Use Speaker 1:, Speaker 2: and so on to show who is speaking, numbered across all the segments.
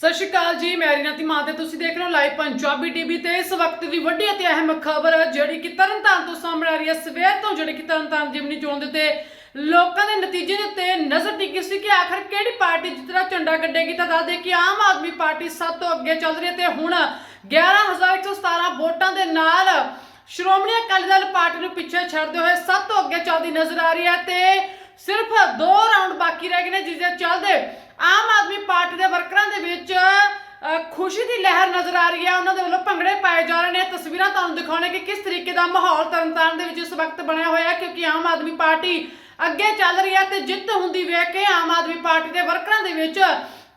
Speaker 1: ਸਤਿ ਸ਼੍ਰੀ ਅਕਾਲ ਜੀ, ਮੈਂ ਰਿਨਾਤੀ ਮਾਂ ਤੇ ਤੁਸੀਂ ਦੇਖ ਰਹੇ ਹੋ ਲਾਈਵ ਪੰਜਾਬੀ ਟੀਵੀ ਤੇ ਇਸ ਵਕਤ ਦੀ ਵੱਡੀ ਅਤੇ ਅਹਿਮ ਖਬਰ ਜਿਹੜੀ ਕਿ ਤਰਨਤਾਰਨ ਤੋਂ ਸਾਹਮਣੇ ਆ ਰਹੀ ਹੈ। ਸਵੇਰ ਤੋਂ ਜਿਹੜੀ ਕਿ ਤਰਨਤਾਰਨ ਜਿਮਨੀ ਚੋਣ ਦੇ ਉੱਤੇ ਲੋਕਾਂ ਦੇ ਨਤੀਜੇ ਦੇ ਉੱਤੇ ਨਜ਼ਰ ਟਿਕੀ ਸੀ ਕਿ ਆਖਰ ਕਿਹੜੀ ਪਾਰਟੀ ਜਿੱਤਦਾ ਝੰਡਾ ਕੱਢੇਗੀ ਤਾਂ ਦੱਸ ਦੇ ਕਿ ਆਮ ਆਦਮੀ ਪਾਰਟੀ ਸਭ ਤੋਂ ਅੱਗੇ ਚੱਲ ਰਹੀ ਹੈ ਤੇ ਹੁਣ 11117 ਵੋਟਾਂ ਦੇ ਨਾਲ ਸ਼੍ਰੋਮਣੀ ਅਕਾਲੀ ਦਲ ਪਾਰਟੀ ਨੂੰ ਪਿੱਛੇ ਛੱਡਦੇ ਹੋਏ ਸਭ ਤੋਂ ਅੱਗੇ ਚੱਲਦੀ ਨਜ਼ਰ ਆ ਰਹੀ ਹੈ ਤੇ ਸਿਰਫ ਦੋ ਰਾਉਂਡ ਬਾਕੀ ਰਹਿ ਗਏ ਨੇ, ਜਿਸ ਦੇ ਚੱਲਦੇ ਆਮ ਆਦਮੀ ਪਾਰਟੀ ਦੇ ਵਰਕਰਾਂ ਦੇ ਵਿੱਚ ਖੁਸ਼ੀ ਦੀ ਲਹਿਰ ਨਜ਼ਰ ਆ ਰਹੀ ਹੈ। ਉਹਨਾਂ ਦੇ ਵੱਲੋਂ ਭੰਗੜੇ ਪਾਏ ਜਾ ਰਹੇ ਨੇ। ਤਸਵੀਰਾਂ ਤੁਹਾਨੂੰ ਦਿਖਾਉਣੇ ਕਿ ਕਿਸ ਤਰੀਕੇ ਦਾ ਮਾਹੌਲ ਤਰਨਤਾਰਨ ਦੇ ਵਿੱਚ ਇਸ ਵਕਤ ਬਣਿਆ ਹੋਇਆ ਹੈ, ਕਿਉਂਕਿ ਆਮ ਆਦਮੀ ਪਾਰਟੀ ਅੱਗੇ ਚੱਲ ਰਹੀ ਹੈ ਤੇ ਜਿੱਤ ਹੁੰਦੀ ਵੇਖ ਕੇ ਆਮ ਆਦਮੀ ਪਾਰਟੀ ਦੇ ਵਰਕਰਾਂ ਦੇ ਵਿੱਚ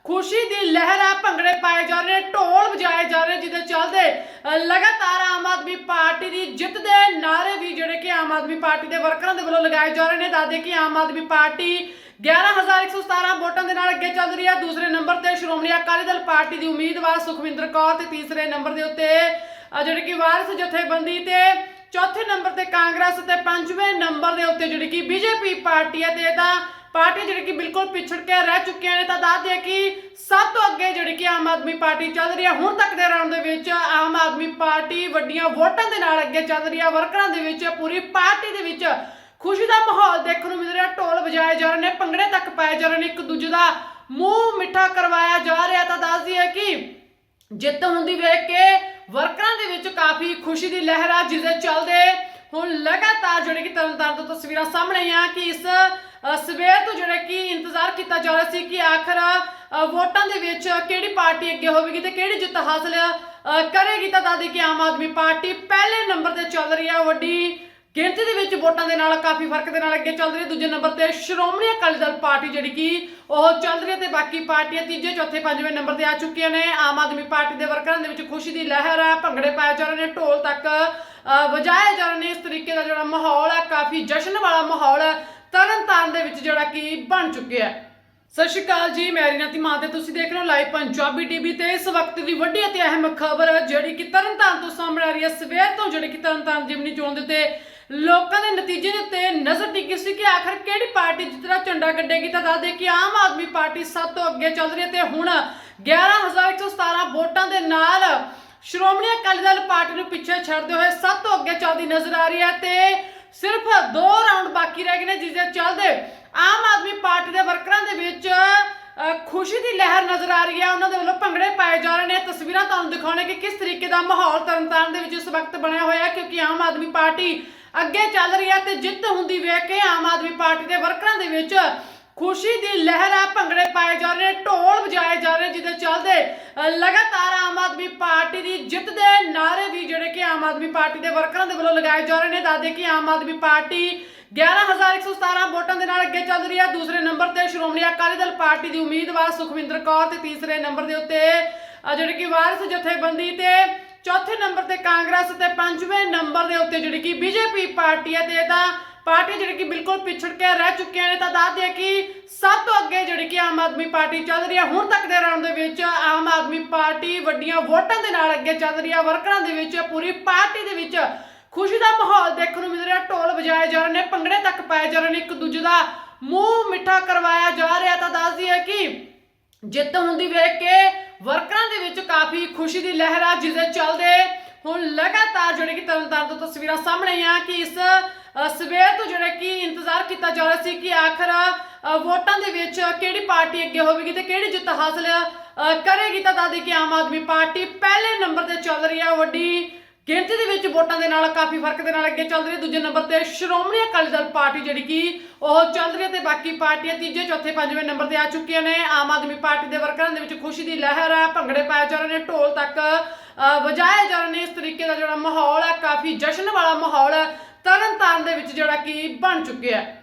Speaker 1: ਖੁਸ਼ੀ ਦੀ ਲਹਿਰ ਹੈ ਭੰਗੜੇ ਪਾਏ ਜਾ ਰਹੇ ਨੇ, ਢੋਲ ਵਜਾਏ ਜਾ ਰਹੇ ਜਿਹਦੇ ਚੱਲਦੇ ਲਗਾਤਾਰ ਆਮ ਆਦਮੀ ਪਾਰਟੀ ਦੀ ਜਿੱਤ ਦੇ ਨਾਰੇ ਵੀ ਜਿਹੜੇ ਕਿ ਆਮ ਆਦਮੀ ਪਾਰਟੀ ਦੇ ਵਰਕਰਾਂ ਦੇ ਵੱਲੋਂ ਲਗਾਏ ਜਾ ਰਹੇ ਨੇ। ਦੱਸਦੇ ਕਿ ਆਮ ਆਦਮੀ ਪਾਰਟੀ 11117 ਵੋਟਾਂ ਦੇ ਨਾਲ ਅੱਗੇ ਚੱਲ ਰਹੀ ਹੈ ਦੂਸਰੇ ਨੰਬਰ ਤੇ ਸ਼੍ਰੋਮਣੀ ਅਕਾਲੀ ਦਲ ਪਾਰਟੀ ਦੀ ਉਮੀਦਵਾਰ ਸੁਖਵਿੰਦਰ ਕੌਰ ਤੇ ਤੀਸਰੇ ਨੰਬਰ ਦੇ ਉੱਤੇ ਜਿਹੜੀ ਕਿ ਵਾਰਿਸ ਜਥੇਬੰਦੀ ਤੇ ਚੌਥੇ ਨੰਬਰ ਤੇ ਕਾਂਗਰਸ ਤੇ ਪੰਜਵੇਂ ਨੰਬਰ ਦੇ ਉੱਤੇ ਜਿਹੜੀ ਕਿ ਬੀਜੇਪੀ ਪਾਰਟੀ ਹੈ ਤੇ ਇਹ ਤਾਂ ਪਾਰਟੀ ਜਿਹੜੀ ਕਿ ਬਿਲਕੁਲ ਪਿਛੜ ਕੇ ਰਹਿ ਚੁੱਕੀਆਂ ਨੇ ਤਾਂ ਦੱਸ ਦਿਆ ਕਿ ਸਭ ਤੋਂ ਅੱਗੇ ਜਿਹੜੀ ਕਿ ਆਮ ਆਦਮੀ ਪਾਰਟੀ ਚੱਲ ਰਹੀ ਹੈ, ਹੁਣ ਤੱਕ ਦੇ ਰਾਉਂਡ ਦੇ ਵਿੱਚ ਆਮ ਆਦਮੀ ਪਾਰਟੀ ਵੱਡੀਆਂ ਵੋਟਾਂ ਦੇ ਨਾਲ ਅੱਗੇ ਚੱਲ ਰਹੀ ਹੈ, ਵਰਕਰਾਂ ਦੇ ਵਿੱਚ ਪੂਰੀ ਪਾਰਟੀ ਦੇ ਵਿੱਚ ਖੁਸ਼ੀ ਦਾ ਮਾਹੌਲ ਦੇਖਣ ਨੂੰ ਮਿਲ ਰਿਹਾ ਢੋਲ ਵਜਾਏ ਜਾ ਰਹੇ ਨੇ, ਭੰਗੜੇ ਤੱਕ ਪਾਏ ਜਾ ਰਹੇ ਨੇ, ਇੱਕ ਦੂਜੇ ਦਾ ਮੂੰਹ ਮਿੱਠਾ ਕਰਵਾਇਆ ਜਾ ਰਿਹਾ ਤਾਂ ਦੱਸ ਦਈਏ ਕਿ ਜਿੱਤ ਹੁੰਦੀ ਵੇਖ ਕੇ ਵਰਕਰਾਂ ਦੇ ਵਿੱਚ ਕਾਫੀ ਖੁਸ਼ੀ ਦੀ ਲਹਿਰ ਆ ਜਿਸ ਦੇ ਚੱਲਦੇ ਹੁਣ ਲਗਾਤਾਰ ਜਿਹੜੇ ਕਿ ਤਰਨਤਾਰਨ ਤੋਂ ਤਸਵੀਰਾਂ ਸਾਹਮਣੇ ਆਈਆਂ ਕਿ ਇਸ ਸਵੇਰ ਤੋਂ ਜਿਹੜਾ ਕਿ ਇੰਤਜ਼ਾਰ ਕੀਤਾ ਜਾ ਰਿਹਾ ਸੀ ਕਿ ਆਖਰ ਵੋਟਾਂ ਦੇ ਵਿੱਚ ਕਿਹੜੀ ਪਾਰਟੀ ਅੱਗੇ ਹੋਵੇਗੀ ਤੇ ਕਿਹੜੀ ਜਿੱਤ ਹਾਸਲ ਕਰੇਗੀ ਤਾਂ ਦਾਦੀ ਕਿ ਆਮ ਆਦਮੀ ਪਾਰਟੀ ਪਹਿਲੇ ਨੰਬਰ ਤੇ ਚੱਲ ਰਹੀ ਹੈ ਵੱਡੀ ਗਿਣਤੀ ਦੇ ਵਿੱਚ ਵੋਟਾਂ ਦੇ ਨਾਲ ਕਾਫੀ ਫ਼ਰਕ ਦੇ ਨਾਲ ਅੱਗੇ ਚੱਲ ਰਹੀ ਹੈ। ਦੂਜੇ ਨੰਬਰ ਤੇ ਸ਼੍ਰੋਮਣੀ ਅਕਾਲੀ ਦਲ ਪਾਰਟੀ ਜਿਹੜੀ ਕਿ ਉਹ ਚੱਲ ਰਹੀ ਹੈ ਤੇ ਬਾਕੀ ਪਾਰਟੀਆਂ ਤੀਜੇ ਚੌਥੇ ਪੰਜਵੇਂ ਨੰਬਰ ਤੇ ਆ ਚੁੱਕੀਆਂ ਨੇ। ਆਮ ਆਦਮੀ ਪਾਰਟੀ ਦੇ ਵਰਕਰਾਂ ਦੇ ਵਿੱਚ ਖੁਸ਼ੀ ਦੀ ਲਹਿਰ ਹੈ ਭੰਗੜੇ ਪਾਏ ਜਾ ਰਹੇ ਨੇ ਢੋਲ ਤੱਕ ਅ, ਵਜਾਏ ਜਾ ਰਹੇ ਨੇ। ਇਸ ਤਰੀਕੇ ਦਾ ਜਿਹੜਾ ਮਾਹੌਲ ਹੈ ਕਾਫੀ ਜਸ਼ਨ ਵਾਲਾ ਮਾਹੌਲ ਹੈ ਤਰਨਤਾਰਨ ਦੇ ਵਿੱਚ ਜਿਹੜਾ ਕਿ ਬਣ ਚੁੱਕਿਆ ਹੈ। ਸਤਿ ਸ਼੍ਰੀ ਅਕਾਲ ਜੀ ਮੈਂ ਰਿਨਾਤੀ ਮਾਂ ਤੇ ਤੁਸੀਂ ਦੇਖ ਰਹੇ ਹੋ ਲਾਈਵ ਪੰਜਾਬੀ ਟੀਵੀ ਤੇ। ਇਸ ਵਕਤ ਦੀ ਵੱਡੀ ਅਤੇ ਅਹਿਮ ਖਬਰ ਜਿਹੜੀ ਕਿ ਤਰਨਤਾਰਨ ਤੋਂ ਸਾਹਮਣੇ ਆ ਰਹੀ ਹੈ। ਸਵੇਰ ਤੋਂ ਜਿਹੜੀ ਕਿ ਤਰਨਤਾਰਨ ਜਿਮਨੀ ਚੋਣ ਦੇ ਉੱਤੇ ਲੋਕਾਂ ਦੇ ਨਤੀਜੇ ਦੇ ਉੱਤੇ ਨਜ਼ਰ ਟਿਕੀ ਸੀ ਕਿ ਆਖਰ ਕਿਹੜੀ ਪਾਰਟੀ ਜਿੱਤਦਾ ਝੰਡਾ ਕੱਢੇਗੀ ਤਾਂ ਦੱਸਦੇ ਕਿ ਆਮ ਆਦਮੀ ਪਾਰਟੀ ਸਭ ਤੋਂ ਅੱਗੇ ਚੱਲ ਰਹੀ ਹੈ ਤੇ ਹੁਣ 11117 ਵੋਟਾਂ ਦੇ ਨਾਲ ਸ਼੍ਰੋਮਣੀ ਅਕਾਲੀ ਦਲ ਪਾਰਟੀ ਨੂੰ ਪਿੱਛੇ ਛੱਡਦੇ ਹੋਏ ਸਭ ਤੋਂ ਅੱਗੇ ਚੱਲਦੀ ਨਜ਼ਰ ਆ ਰਹੀ ਹੈ ਤੇ ਸਿਰਫ ਦੋ ਰਾਉਂਡ ਬਾਕੀ ਰਹਿ ਗਏ ਨੇ ਜਿਸ ਦੇ ਚੱਲਦੇ ਆਮ ਆਦਮੀ ਪਾਰਟੀ ਦੇ ਵਰਕਰਾਂ ਦੇ ਵਿੱਚ ਅ, ਖੁਸ਼ੀ ਦੀ ਲਹਿਰ ਨਜ਼ਰ ਆ ਰਹੀ ਹੈ। ਉਹਨਾਂ ਦੇ ਵੱਲੋਂ ਭੰਗੜੇ ਪਾਏ ਜਾ ਰਹੇ ਨੇ। ਤਸਵੀਰਾਂ ਤੁਹਾਨੂੰ ਦਿਖਾਉਣੇ ਕਿ ਕਿਸ ਤਰੀਕੇ ਦਾ ਮਾਹੌਲ ਤਰਨਤਾਰਨ ਦੇ ਵਿੱਚ ਇਸ ਵਕਤ ਬਣਿਆ ਹੋਇਆ ਹੈ ਕਿਉਂਕਿ ਆਮ ਆਦਮੀ ਪਾਰਟੀ ਅੱਗੇ ਚੱਲ ਰਹੀ ਹੈ ਤੇ ਜਿੱਤ ਹੁੰਦੀ ਵੇਖ ਕੇ ਆਮ ਆਦਮੀ ਪਾਰਟੀ ਦੇ ਵਰਕਰਾਂ ਦੇ ਵਿੱਚ ਖੁਸ਼ੀ ਦੀ ਲਹਿਰ ਹੈ ਭੰਗੜੇ ਪਾਏ ਜਾ ਰਹੇ ਨੇ ਢੋਲ ਵਜਾਏ ਜਾ ਰਹੇ ਜਿਹਦੇ ਚੱਲਦੇ ਲਗਾਤਾਰ ਆਮ ਆਦਮੀ ਪਾਰਟੀ ਦੀ ਜਿੱਤ ਦੇ ਨਾਰੇ ਵੀ ਜਿਹੜੇ ਕਿ ਆਮ ਆਦਮੀ ਪਾਰਟੀ ਦੇ ਵਰਕਰਾਂ ਦੇ ਵੱਲੋਂ ਲਗਾਏ ਜਾ ਰਹੇ ਨੇ। ਦੱਸਦੇ ਕਿ ਆਮ ਆਦਮੀ ਪਾਰਟੀ 11117 ਵੋਟਾਂ ਦੇ ਨਾਲ ਅੱਗੇ ਚੱਲ ਰਹੀ ਹੈ ਦੂਸਰੇ ਨੰਬਰ ਤੇ ਸ਼੍ਰੋਮਣੀ ਅਕਾਲੀ ਦਲ ਪਾਰਟੀ ਦੀ ਉਮੀਦਵਾਰ ਸੁਖਵਿੰਦਰ ਕੌਰ ਤੇ ਤੀਸਰੇ ਨੰਬਰ ਦੇ ਉੱਤੇ ਅ, ਜਿਹੜੇ ਕਿ ਵਾਰਿਸ ਜਥੇਬੰਦੀ ਤੇ ਚੌਥੇ ਨੰਬਰ ਤੇ ਕਾਂਗਰਸ ਤੇ ਪੰਜਵੇਂ ਨੰਬਰ ਦੇ ਉੱਤੇ ਜਿਹੜੀ ਕਿ ਬੀਜੇਪੀ ਪਾਰਟੀ ਹੈ ਤੇ ਇਹ ਪਾਰਟੀ ਜਿਹੜੀ ਕਿ ਬਿਲਕੁਲ ਪਿਛੜ ਕੇ ਰਹਿ ਚੁੱਕੀਆਂ ਨੇ ਤਾਂ ਦੱਸ ਦਿਆ ਕਿ ਸਭ ਤੋਂ ਅੱਗੇ ਜਿਹੜੀ ਕਿ ਆਮ ਆਦਮੀ ਪਾਰਟੀ ਚੱਲ ਰਹੀ ਹੈ, ਹੁਣ ਤੱਕ ਦੇ ਰਾਉਂਡ ਦੇ ਵਿੱਚ ਆਮ ਆਦਮੀ ਪਾਰਟੀ ਵੱਡੀਆਂ ਵੋਟਾਂ ਦੇ ਨਾਲ ਅੱਗੇ ਚੱਲ ਰਹੀ ਹੈ, ਵਰਕਰਾਂ ਦੇ ਵਿੱਚ ਪੂਰੀ ਪਾਰਟੀ ਦੇ ਵਿੱਚ ਖੁਸ਼ੀ ਦਾ ਮਾਹੌਲ ਦੇਖਣ ਨੂੰ ਮਿਲ ਰਿਹਾ, ਢੋਲ ਵਜਾਏ ਜਾ ਰਹੇ ਨੇ, ਭੰਗੜੇ ਤੱਕ ਪਾਏ ਜਾ ਰਹੇ ਨੇ, ਇੱਕ ਦੂਜੇ ਦਾ ਮੂੰਹ ਮਿੱਠਾ ਕਰਵਾਇਆ ਜਾ ਰਿਹਾ ਤਾਂ ਦੱਸਦੀ ਹੈ ਕਿ ਜਿੱਤ ਹੁੰਦੀ ਵੇਖ ਕੇ ਵਰਕਰਾਂ ਦੇ ਵਿੱਚ ਕਾਫੀ ਖੁਸ਼ੀ ਦੀ ਲਹਿਰ ਆ, ਜਿਸ ਦੇ ਚੱਲਦੇ ਹੁਣ ਲਗਾਤਾਰ ਜਿਹੜੇ ਕਿ ਤਰਨਤਾਰਨ ਤੋਂ ਤਸਵੀਰਾਂ ਸਾਹਮਣੇ ਆਈਆਂ ਕਿ ਇਸ ਸਵੇਰ ਤੋਂ ਜਿਹੜਾ ਕਿ ਇੰਤਜ਼ਾਰ ਕੀਤਾ ਜਾ ਰਿਹਾ ਸੀ ਕਿ ਆਖਰ ਵੋਟਾਂ ਦੇ ਵਿੱਚ ਕਿਹੜੀ ਪਾਰਟੀ ਅੱਗੇ ਹੋਵੇਗੀ ਤੇ ਕਿਹੜੀ ਜਿੱਤ ਹਾਸਲ ਕਰੇਗੀ ਤਾਂ ਦਾਦੀ ਕਿ ਆਮ ਆਦਮੀ ਪਾਰਟੀ ਪਹਿਲੇ ਨੰਬਰ ਤੇ ਚੱਲ ਰਹੀ ਹੈ ਵੱਡੀ ਗਿਣਤੀ ਦੇ ਵਿੱਚ ਵੋਟਾਂ ਦੇ ਨਾਲ ਕਾਫੀ ਫ਼ਰਕ ਦੇ ਨਾਲ ਅੱਗੇ ਚੱਲ ਰਹੀ ਹੈ। ਦੂਜੇ ਨੰਬਰ ਤੇ ਸ਼੍ਰੋਮਣੀ ਅਕਾਲੀ ਦਲ ਪਾਰਟੀ ਜਿਹੜੀ ਕਿ ਉਹ ਚੱਲ ਰਹੀ ਹੈ ਤੇ ਬਾਕੀ ਪਾਰਟੀਆਂ ਤੀਜੇ ਚੌਥੇ ਪੰਜਵੇਂ ਨੰਬਰ ਤੇ ਆ ਚੁੱਕੀਆਂ ਨੇ। ਆਮ ਆਦਮੀ ਪਾਰਟੀ ਦੇ ਵਰਕਰਾਂ ਦੇ ਵਿੱਚ ਖੁਸ਼ੀ ਦੀ ਲਹਿਰ ਹੈ ਭੰਗੜੇ ਪਾਏ ਜਾ ਰਹੇ ਨੇ ਢੋਲ ਤੱਕ ਅ, ਵਜਾਏ ਜਾ ਰਹੇ ਨੇ। ਇਸ ਤਰੀਕੇ ਦਾ ਜਿਹੜਾ ਮਾਹੌਲ ਹੈ ਕਾਫੀ ਜਸ਼ਨ ਵਾਲਾ ਮਾਹੌਲ ਹੈ ਤਰਨਤਾਰਨ ਦੇ ਵਿੱਚ ਜਿਹੜਾ ਕਿ ਬਣ ਚੁੱਕਿਆ ਹੈ।